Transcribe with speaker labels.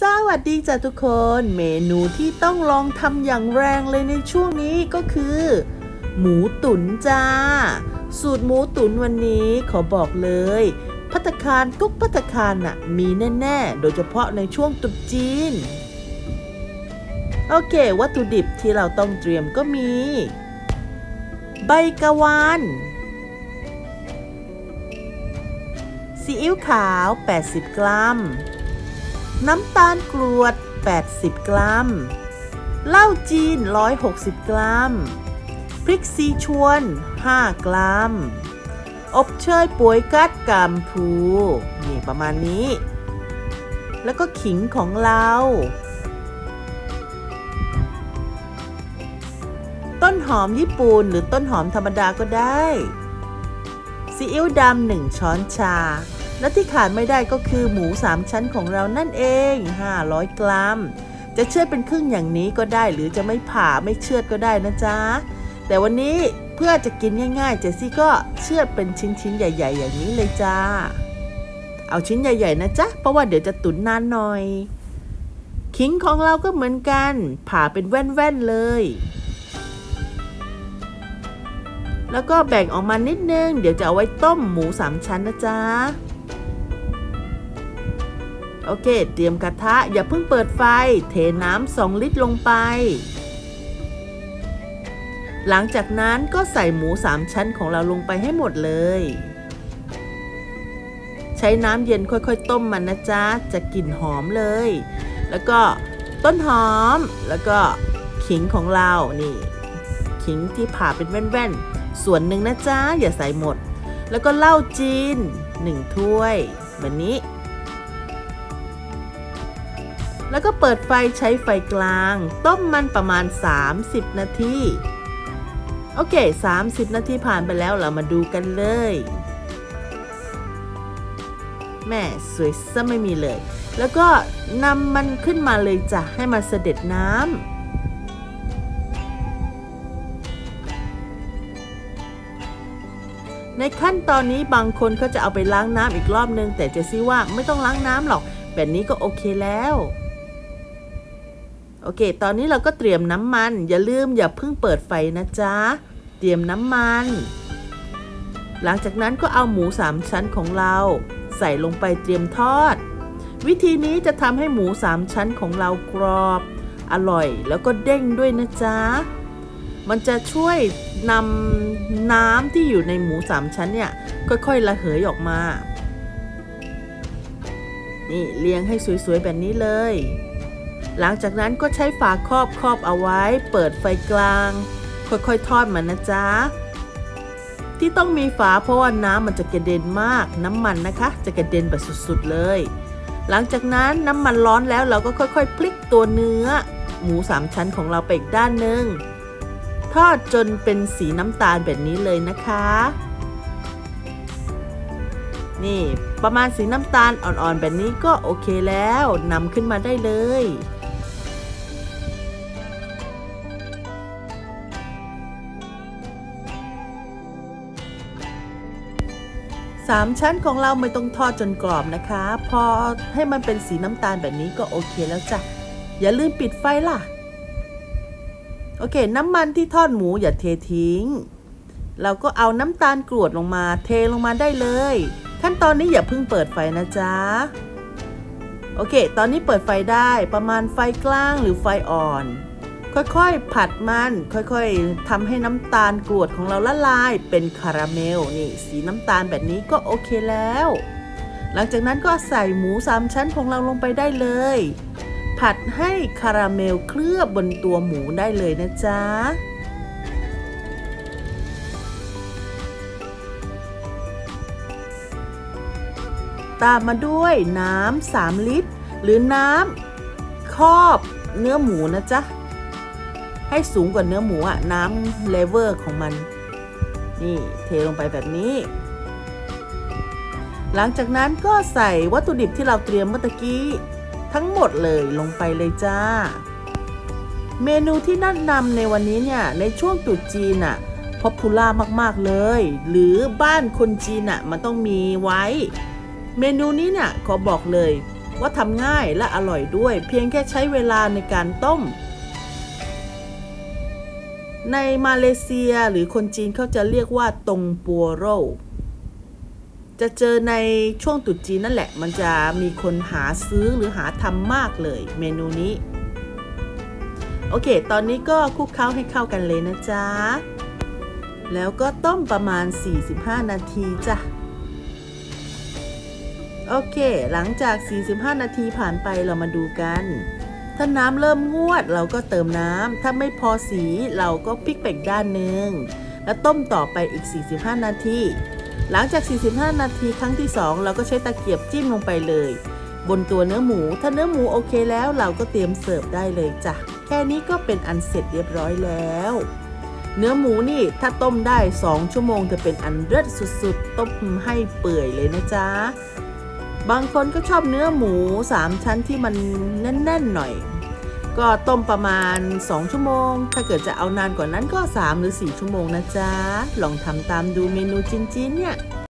Speaker 1: สวัสดีจ้ะทุกคน เมนูที่ต้องลองทำอย่างแรงเลยในช่วงนี้ก็คือ หมูตุ๋นจ้า สูตรหมูตุ๋นวันนี้ขอบอกเลย พัตคารทุกพัตคารน่ะมีแน่ๆ โดยเฉพาะในช่วงตรุษจีน โอเค วัตถุดิบที่เราต้องเตรียมก็มี ใบกะวานซีอิ๊วขาว 80 กรัม น้ำตาลกรวด 80 กรัม เหล้าจีน 160 กรัม พริกซีชวน 5 กรัม อบเชยป่วยกัดกามพูนี่ประมาณนี้ แล้วก็ขิงของเรา ต้นหอมญี่ปุ่นหรือต้นหอมธรรมดาก็ได้ ซีอิ๊วดำหนึ่งช้อนชา และที่ขาดไม่ได้ก็คือหมูสามชั้นของเรานั่นเอง 500 กรัม จะเชือดเป็นครึ่งอย่างนี้ก็ได้หรือจะไม่ผ่าไม่เชือดก็ได้นะจ๊ะ แต่วันนี้เพื่อจะกินง่ายๆ เจสซี่ก็เชือดเป็นชิ้นๆ ใหญ่ ๆ อย่างนี้เลยจ้า เอาชิ้นใหญ่ ๆ นะจ๊ะ เพราะว่าเดี๋ยวจะตุ๋นนานหน่อย ขิงของเราก็เหมือนกัน ผ่าเป็นแว่นๆเลยแล้วก็แบ่งออกมานิดนึง เดี๋ยวจะเอาไว้ต้มหมูสามชั้นนะจ๊ะ โอเค เตรียมกระทะอย่าเพิ่งเปิดไฟ เทน้ำสองลิตรลงไป หลังจากนั้นก็ใส่หมูสามชั้นของเราลงไปให้หมดเลย ใช้น้ำเย็นค่อยๆ ต้มมันนะจ๊ะ จะกลิ่นหอมเลย แล้วก็ต้นหอม แล้วก็ขิงของเรา นี่ ขิงที่ผ่าเป็นแว่นๆ ส่วนหนึ่งนะจ๊ะ อย่าใส่หมด แล้วก็เหล้าจีนหนึ่งถ้วยแบบนี้ แล้วก็เปิดไฟใช้ไฟกลาง ต้มมันประมาณ 30 นาทีโอเค 30 นาทีผ่านไปแล้วเรามาดูกันเลย แม่สวยซะไม่มีเลย แล้วก็นำมันขึ้นมาเลยจ้ะ ให้มันเสด็จน้ำในขั้นตอนนี้บางคนเขาจะเอาไปล้างน้ำอีกรอบนึง แต่เจสซี่ว่าไม่ต้องล้างน้ำหรอก แบบนี้ก็โอเคแล้ว โอเค ตอนนี้เราก็เตรียมน้ำมัน อย่าลืมอย่าเพิ่งเปิดไฟนะจ๊ะ เตรียมน้ำมัน หลังจากนั้นก็เอาหมูสามชั้นของเรา ใส่ลงไปเตรียมทอด วิธีนี้จะทำให้หมูสามชั้นของเรากรอบ อร่อยแล้วก็เด้งด้วยนะจ๊ะ มันจะช่วยนำน้ำที่อยู่ในหมูสามชั้นเนี่ยค่อยๆระเหยออกมา นี่เรียงให้สวยๆแบบนี้เลย หลังจากนั้นก็ใช้ฝาครอบครอบเอาไว้ เปิดไฟกลาง ค่อยๆ ทอดมันนะจ๊ะ ที่ต้องมีฝาเพราะว่าน้ำมันจะกระเด็นมาก น้ำมันนะคะ จะกระเด็นแบบสุดๆเลย หลังจากนั้นน้ำมันร้อนแล้วเราก็ค่อยๆ พลิกตัวเนื้อ หมูสามชั้นของเราไปอีกด้านหนึ่งทอดจนเป็นสีน้ำตาลแบบนี้เลยนะคะ นี่ประมาณสีน้ำตาลอ่อนๆแบบนี้ก็โอเคแล้วนำขึ้นมาได้เลย สามชั้นของเราไม่ต้องทอดจนกรอบนะคะ พอให้มันเป็นสีน้ำตาลแบบนี้ก็โอเคแล้วจ้ะ อย่าลืมปิดไฟล่ะ โอเค น้ำมันที่ทอดหมูอย่าเททิ้ง เราก็เอาน้ำตาลกรวดลงมา เทลงมาได้เลย ขั้นตอนนี้อย่าเพิ่งเปิดไฟนะจ๊ะ โอเค ตอนนี้เปิดไฟได้ประมาณไฟกลางหรือไฟอ่อน ค่อยๆ ผัดมันค่อยๆทำให้น้ำตาลกรวดของเราละลาย เป็นคาราเมลนี่สีน้ำตาลแบบนี้ก็โอเคแล้ว หลังจากนั้นก็ใส่หมูสามชั้นของเราลงไปได้เลย ผัดให้คาราเมลเคลือบบนตัวหมูได้เลยนะจ๊ะตามมาด้วยน้ำสามลิตร หรือน้ำครอบเนื้อหมูนะจ๊ะ ให้สูงกว่าเนื้อหมูอะน้ำเลเวอร์ของมัน นี่เทลงไปแบบนี้ หลังจากนั้นก็ใส่วัตถุดิบที่เราเตรียมเมื่อตะกี้ ทั้งหมดเลยลงไปเลยจ้า เมนูที่น่านำในวันนี้เนี่ย ในช่วงตรุษจีนอะพอพูล่ามากๆเลย หรือบ้านคนจีนอะมันต้องมีไว้ เมนูนี้เนี่ยขอบอกเลยว่าทำง่ายและอร่อยด้วย เพียงแค่ใช้เวลาในการต้ม ในมาเลเซียหรือคนจีนเขาจะเรียกว่าตงปัวโรจะเจอในช่วงตรุษจีนนั่นแหละ มันจะมีคนหาซื้อหรือหาทำมากเลยเมนูนี้ โอเค ตอนนี้ก็คลุกเคล้าให้เข้ากันเลยนะจ๊ะ แล้วก็ต้มประมาณ 45 นาทีจ้ะ โอเค หลังจาก 45 นาทีผ่านไปเรามาดูกัน ถ้าน้ำเริ่มงวดเราก็เติมน้ำ ถ้าไม่พอสีเราก็พลิกไปอีกด้านหนึ่ง แล้วต้มต่อไปอีก 45 นาที หลังจาก 45 นาทีครั้งที่ 2 เราก็ใช้ตะเกียบจิ้มลงไปเลย บนตัวเนื้อหมู ถ้าเนื้อหมูโอเคแล้วเราก็เตรียมเสิร์ฟได้เลยจ้ะ แค่นี้ก็เป็นอันเสร็จเรียบร้อยแล้ว เนื้อหมูนี่ถ้าต้มได้ 2 ชั่วโมงจะเป็นอันเลิศสุดๆ ต้มให้เปื่อยเลยนะจ๊ะ บางคนก็ชอบเนื้อหมู 3 ชั้นที่มันแน่นๆหน่อย ก็ต้มประมาณ 2 ชั่วโมง ถ้าเกิดจะเอานานกว่านั้นก็ 3 หรือ 4 ชั่วโมงนะจ๊ะ ลองทำตามดูเมนูจินๆเนี่ย